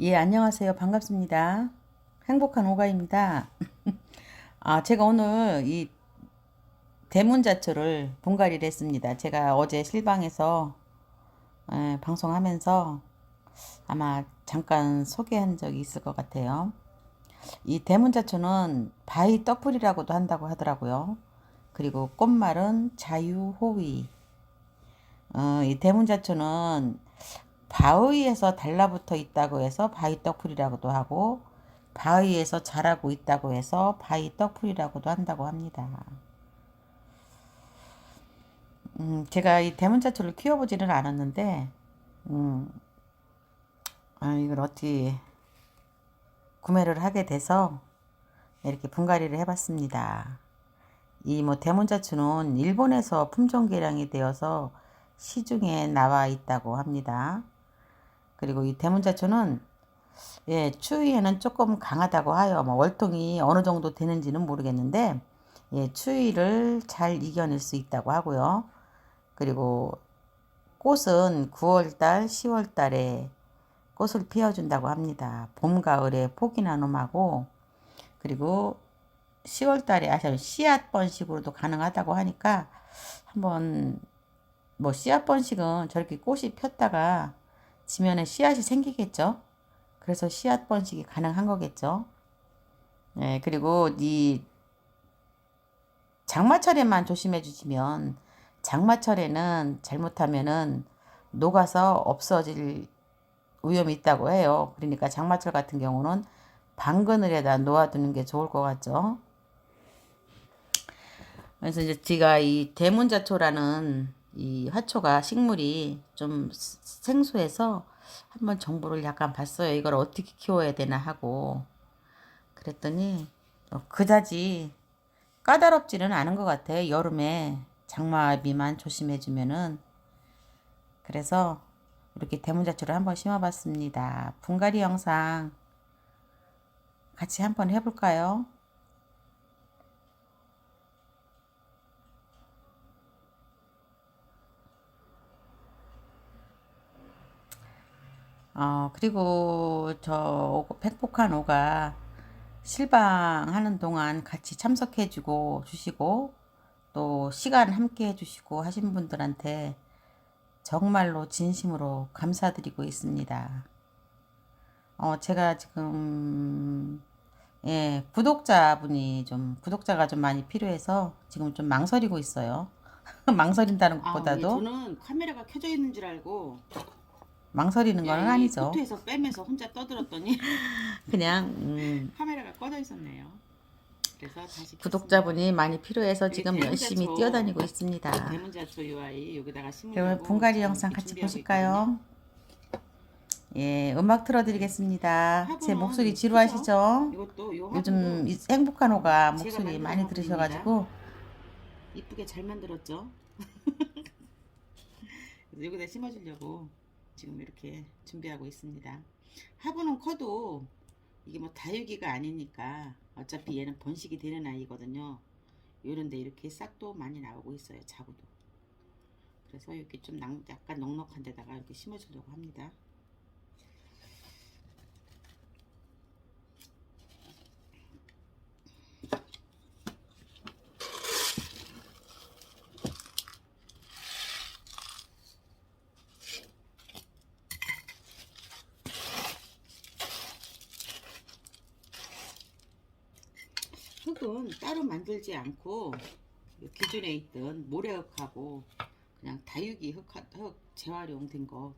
예, 안녕하세요. 반갑습니다. 행복한 오가입니다. 아, 제가 오늘 이 대문자초를 분갈이를 했습니다. 제가 어제 실방에서 에, 방송하면서 아마 잠깐 소개한 적이 있을 것 같아요. 이 대문자초는 바위 떡풀이라고도 한다고 하더라고요. 그리고 꽃말은 자유호위. 어, 이 대문자초는 바위에서 달라붙어 있다고 해서 바위 떡풀이라고도 하고 바위에서 자라고 있다고 해서 바위 떡풀이라고도 한다고 합니다. 음, 제가 이 대문자초를 키워보지는 않았는데, 음, 아, 이걸 어떻게 구매를 하게 돼서 이렇게 분갈이를 해봤습니다. 이 뭐 대문자초는 일본에서 품종 개량이 되어서 시중에 나와 있다고 합니다. 그리고 이 대문자초는 예, 추위에는 조금 강하다고 하여 뭐 월통이 어느 정도 되는지는 모르겠는데 예, 추위를 잘 이겨낼 수 있다고 하고요. 그리고 꽃은 9월달, 10월달에 꽃을 피워준다고 합니다. 봄, 가을에 포기나 놈하고 그리고 10월달에 아시아 씨앗 번식으로도 가능하다고 하니까 한번 뭐 씨앗 번식은 저렇게 꽃이 폈다가 지면에 씨앗이 생기겠죠. 그래서 씨앗 번식이 가능한 거겠죠. 네, 그리고 이 장마철에만 조심해 주시면 장마철에는 잘못하면은 녹아서 없어질 위험이 있다고 해요. 그러니까 장마철 같은 경우는 방그늘에다 놓아두는 게 좋을 것 같죠. 그래서 이제 제가 이 대문자초라는 이 화초가 식물이 좀 생소해서 한번 정보를 약간 봤어요. 이걸 어떻게 키워야 되나 하고 그랬더니 어, 그다지 까다롭지는 않은 것 같아요. 여름에 장마비만 조심해주면은 그래서 이렇게 대문자초를 한번 심어봤습니다. 분갈이 영상 같이 한번 해볼까요? 어, 그리고 저 팩폭한 오가 실방하는 동안 같이 참석해 주고 주시고 또 시간 함께 해 주시고 하신 분들한테 정말로 진심으로 감사드리고 있습니다. 어, 제가 지금 예, 구독자분이 좀 구독자가 좀 많이 필요해서 지금 좀 망설이고 있어요. 망설인다는 아, 예, 것보다도 저는 카메라가 켜져 있는 줄 알고 망설이는 건 예, 이 아니죠. 포트에서 빼면서 혼자 떠들었더니 그냥 음, 카메라가 꺼져 있었네요. 그래서 다시 구독자분이 많이 필요해서 지금 열심히 뛰어다니고 있습니다. 켰습니다. 대문자초 UI 여기다가 그러면 분갈이 영상 같이 보실까요? 예, 음악 틀어드리겠습니다. 제 목소리? 지루하시죠? 이것도 요 요즘 이 행복한 호가 목소리 만든 많이 화분입니다. 들으셔가지고 이쁘게 잘 만들었죠. 그래서 여기다 심어주려고 지금 이렇게 준비하고 있습니다. 화분은 커도 이게 뭐 다육이가 아니니까 어차피 얘는 번식이 되는 아이거든요. 이런데 이렇게 싹도 많이 나오고 있어요. 자구도. 그래서 이렇게 좀 낭- 약간 넉넉한 데다가 이렇게 심어주려고 합니다. 흙은 따로 만들지 않고 기존에 있던 모래흙하고 그냥 다육이 흙, 흙 재활용된 거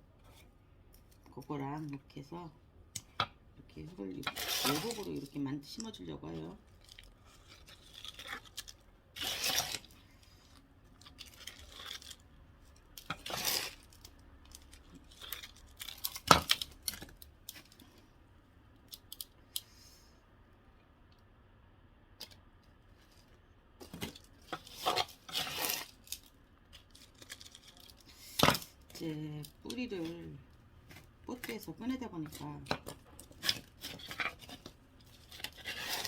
그거랑 이렇게 해서 이렇게 흙을 외곡으로 이렇게 만 심어주려고 해요. 이제 뿌리를 포트에서 꺼내다 보니까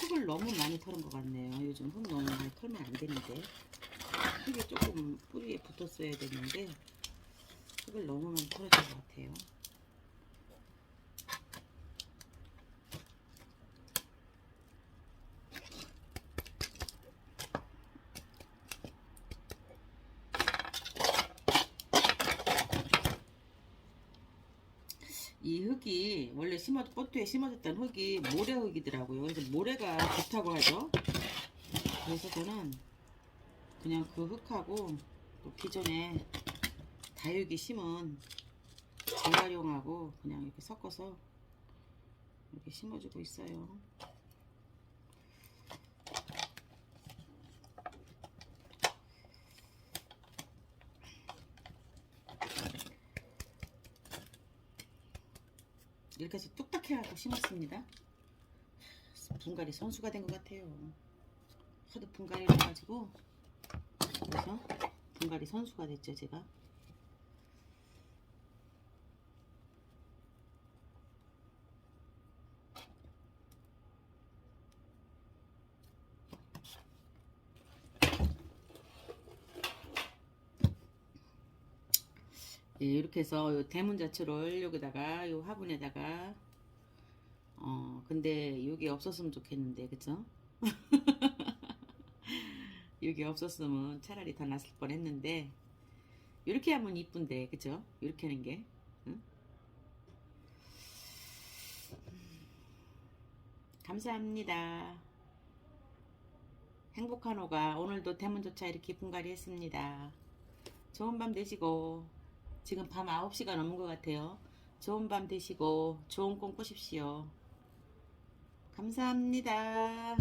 흙을 너무 많이 털은 것 같네요. 요즘 흙 너무 많이 털면 안 되는데 흙이 조금 뿌리에 붙었어야 됐는데 흙을 너무 많이 털어준 것 같아요. 이 흙이 원래 심어 포트에 심어졌던 흙이 모래 흙이더라고요. 그래서 모래가 좋다고 하죠. 그래서 저는 그냥 그 흙하고 또 기존에 다육이 심은 재활용하고 그냥 이렇게 섞어서 이렇게 심어주고 있어요. 이렇게 해서 뚝딱 해갖고 심었습니다. 분갈이 선수가 된 것 같아요. 하도 분갈이를 해가지고 그래서 분갈이 선수가 됐죠 제가. 예, 이렇게 해서 요 대문자초를 여기다가 요 화분에다가 어 근데 여기 없었으면 좋겠는데 그쵸? 여기 없었으면 차라리 더 낫을 뻔 했는데 이렇게 하면 이쁜데 그쵸? 이렇게 하는 게 응? 감사합니다. 행복한 호가 오늘도 대문조차 이렇게 분갈이 했습니다. 좋은 밤 되시고 지금 밤 9시가 넘은 것 같아요. 좋은 밤 되시고 좋은 꿈 꾸십시오. 감사합니다.